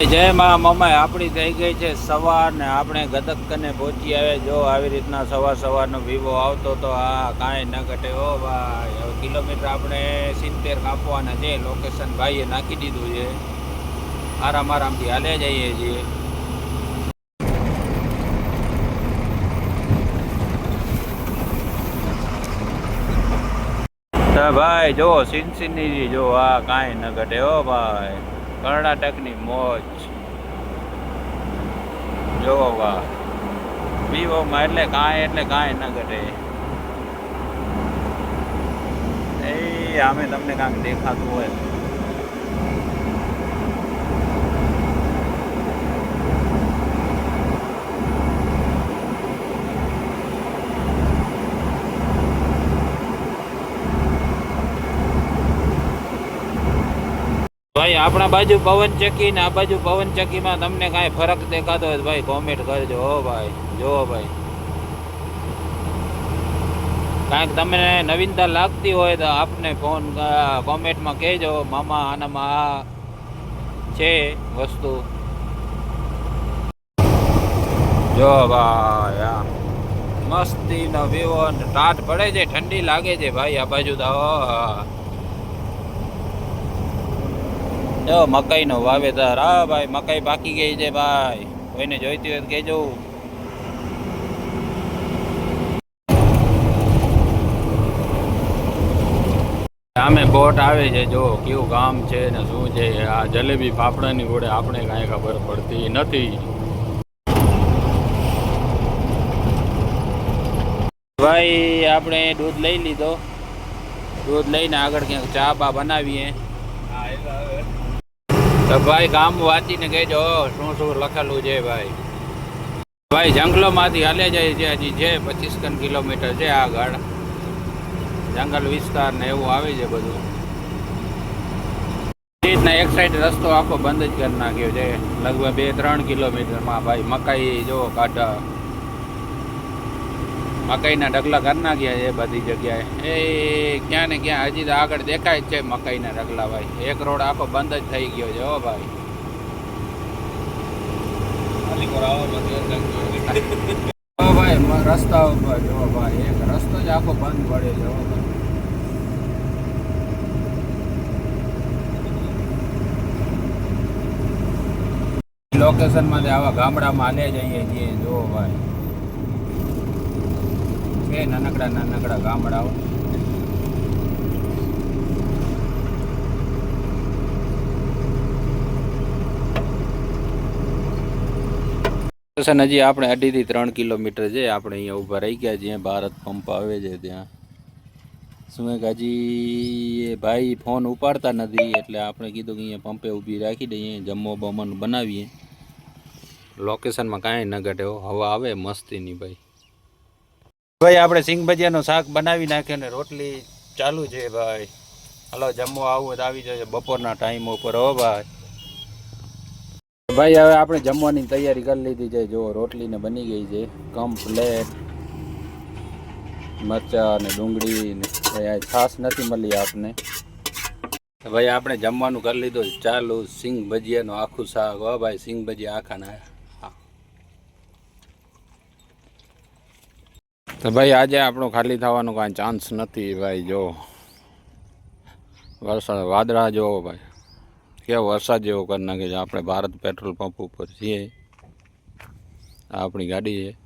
જય મા મમ્મી. આપણી થઈ ગઈ છે સવાર ને આપણે ગદક કને પહોંચી આવે. જો આવી રીતના સવાર સવારનો વિવો આવતો તો આ કાંઈ ન ઘટે. ઓ ભાઈ, હવે કિલોમીટર આપણે સિત્તેર કાપવાના છે. લોકેશન ભાઈએ નાખી દીધું છે. આરામ આરામથી હાલે જઈએ છીએ. ભાઈ, જો સિનસિની જો આ કાંઈ ન ઘટે. હો ભાઈ. કર્ણાટકની મોજ. જો વાહ વિવોમાં એટલે કાંઈ એટલે કાંઈ ન ઘટે. એ, આમે તમને કાંઈક દેખાતું હોય. ભાઈ, આપણા બાજુ પવન ચક્કી ને આ બાજુ પવન ચક્કીમાં તમને કાંઈ ફરક દેખાતો હોય ભાઈ કોમેન્ટ કરજો. હો ભાઈ, જો ભાઈ. કાંઈક તમને નવીનતા લાગતી હોય તો આપને ફોન કોમેન્ટમાં કહેજો. મામા આનામાં આ છે વસ્તુ. જો ભાઈ, આ મસ્તીનો વિવો ટાટ પડે છે, ઠંડી લાગે છે ભાઈ આ બાજુ તો. જો મકાઈનો વાવેતર. હા ભાઈ મકાઈ પાકી ગઈ છે ભાઈ. કોઈને જોઈતી હોય તો કહેજો. સામે બોટ આવે છે જો કેવું ગામ છે ને શું છે આ જલેબી ફાફડાની ઘોડે આપણે કાંઈ ખબર પડતી નથી. ભાઈ આપણે દૂધ લઈ લીધો. દૂધ લઈને આગળ ક્યાંક ચા બા બનાવીએ. તો ભાઈ ગામ વાંચીને કહેજો શું શું લખેલું છે ભાઈ? ભાઈ, જંગલોમાંથી હાલે જાય છે હજી, છે પચીસ કન કિલોમીટર છે આગળ જંગલ વિસ્તાર ને એવું આવે છે બધું. રીતના એક સાઈડ રસ્તો આખો બંધ જ કરી નાખ્યો છે. લગભગ બે ત્રણ કિલોમીટરમાં ભાઈ, મકાઈ જો કાઢા. મકાઈના ઢગલા કરી નાખ્યા છે બધી જગ્યાએ. એ ક્યાં ને ક્યાં હજી તો આગળ દેખાય છે મકાઈના ઢગલા ભાઈ. એક રોડ આખો બંધ જ થઈ ગયો છે હો ભાઈ. ભાઈ રસ્તા ઉપર જો ભાઈ, એક રસ્તો જ આખો બંધ પડે છે હો ભાઈ. લોકેશનમાંથી આવા ગામડામાં હાલે જઈએ છીએ, જો ભાઈ. છે, નાનકડા નાનકડા ગામડાઓ. સ્ટેશન હજી આપણે અઢીથી ત્રણ કિલોમીટર છે, આપણે અહીંયા ઊભા રહી ગયા છીએ, ભારત પંપ આવે છે ત્યાં. શું કાજી એ ભાઈ ફોન ઉપાડતા નથી, એટલે આપણે કીધું કે અહીંયા પંપે ઊભી રાખી દઈએ જમવો બમન બનાવીએ. લોકેશનમાં કાંઈ ન ઘટે હવા આવે મસ્તીની ભાઈ. ભાઈ, આપણે સિંગ ભજીયાનું શાક બનાવી નાખ્યું ને રોટલી ચાલુ છે ભાઈ. હલો, જમવા આવું તો આવી જશે બપોરના ટાઈમ ઉપર, હો ભાઈ. ભાઈ, હવે આપણે જમવાની તૈયારી કરી લીધી છે. જો રોટલી ને બની ગઈ છે. કમ્પ્લેટ મરચા ને ડુંગળી ને ભાઈ નથી મળી આપને. ભાઈ, આપણે જમવાનું કરી લીધું ચાલુ સિંગ ભજીયાનું આખું શાક, હો ભાઈ, સિંગ ભજીયા આખા ના તો ભાઈ આજે આપણો ખાલી થવાનો કાંઈ ચાન્સ નથી ભાઈ, જો. વરસાદ, વાદળા જોવો ભાઈ. કેવો વરસાદ જેવો કરી નાખે છે. આપણે ભારત પેટ્રોલ પંપ ઉપર છીએ. આપણી ગાડી છે.